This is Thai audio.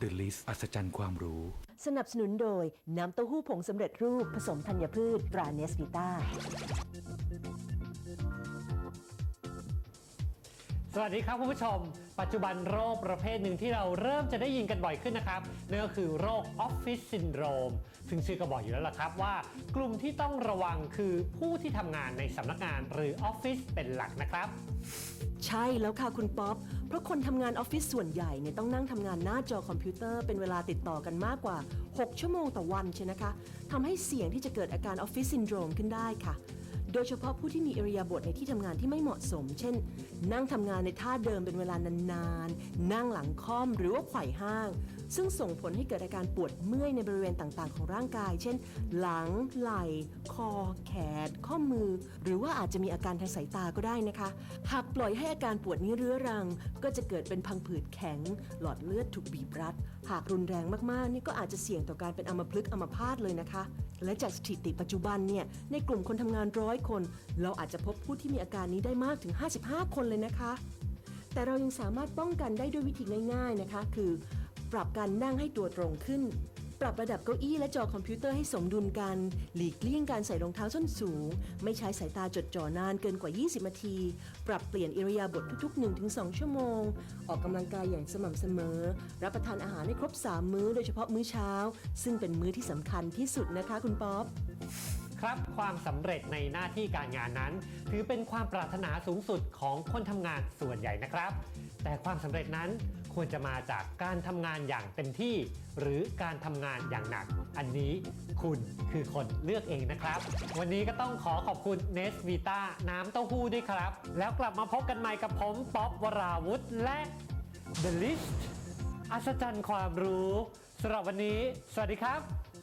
The List อัศจรรย์ความรู้ สนับสนุนโดย น้ำเต้าหู้ผงสำเร็จรูปผสมธัญพืชตราเนสกิต้า สวัสดีครับคุณผู้ชม ปัจจุบันโรคประเภทหนึ่งที่เราเริ่มจะได้ยินกันบ่อยขึ้นนะครับนั่นก็คือโรคออฟฟิศซินโดรมซึ่งชื่อก็บอกอยู่แล้วล่ะครับว่า กลุ่มที่ต้องระวังคือผู้ที่ทำงานในสำนักงานหรือออฟฟิศเป็นหลักนะครับ ใช่แล้วค่ะคุณป๊อป เพราะคนทำงานออฟฟิศส่วนใหญ่เนี่ยต้องนั่งทำงานหน้าจอคอมพิวเตอร์เป็นเวลาติดต่อกันมากกว่า 6 ชั่วโมงต่อวันใช่นะคะทำให้เสี่ยงที่จะเกิดอาการออฟฟิศซินโดรมขึ้นได้ค่ะ โดยเฉพาะผู้ที่มีอิริยาบถในที่ทำงานที่ไม่เหมาะสม เช่น นั่งทำงานในท่าเดิมเป็นเวลานานๆ นั่งหลังค่อมหรือว่าไขว่ห้าง ซึ่งส่งผลให้เกิดอาการปวดเมื่อยในบริเวณต่างๆ ของร่างกาย เช่น หลัง ไหล่ คอ แขน ข้อมือ หรือว่าอาจจะมีอาการทางสายตาก็ได้นะคะ หากปล่อยให้อาการปวดนี้เรื้อรัง ก็จะเกิดเป็นพังผืดแข็ง หลอดเลือดถูกบีบรัด หากรุนแรงมากๆ นี่ก็อาจจะเสี่ยงต่อการเป็นอัมพฤกษ์อัมพาตเลยนะคะ และจากสถิติปัจจุบันเนี่ย ในกลุ่มคนทำงานร้อยคน เราอาจจะพบผู้ที่มีอาการนี้ได้มากถึง 55 คนเลยนะคะ แต่เรายังสามารถป้องกันได้ด้วยวิธีง่าย ๆนะคะ คือ ปรับการนั่งให้ตัวตรงขึ้น ปรับระดับเก้าอี้และจอคอมพิวเตอร์ให้สมดุลกัน หลีกเลี่ยงการใส่รองเท้าส้นสูง ไม่ใช้สายตาจดจ่อนานเกินกว่า 20 นาที ปรับเปลี่ยนอิริยาบถทุกๆ 1-2 ชั่วโมง ออกกำลังกายอย่างสม่ำเสมอ รับประทานอาหารให้ครบ 3 มื้อโดยเฉพาะมื้อเช้า ซึ่งเป็นมื้อที่สำคัญที่สุดนะคะคุณป๊อปครับความสำเร็จในหน้าที่การงานนั้น ถือเป็นความปรารถนาสูงสุดของคนทำงานส่วนใหญ่นะครับ แต่ความสำเร็จนั้น ควรจะมาจากการทำงานอย่างเต็มที่ หรือการทำงานอย่างหนัก อันนี้คุณคือคนเลือกเองนะครับ วันนี้ก็ต้องขอขอบคุณเนสวีตาน้ำเต้าหู้ด้วยครับ แล้วกลับมาพบกันใหม่กับผมป๊อปวราวุธและ The List อัศจรรย์ความรู้สำหรับวันนี้ สวัสดีครับ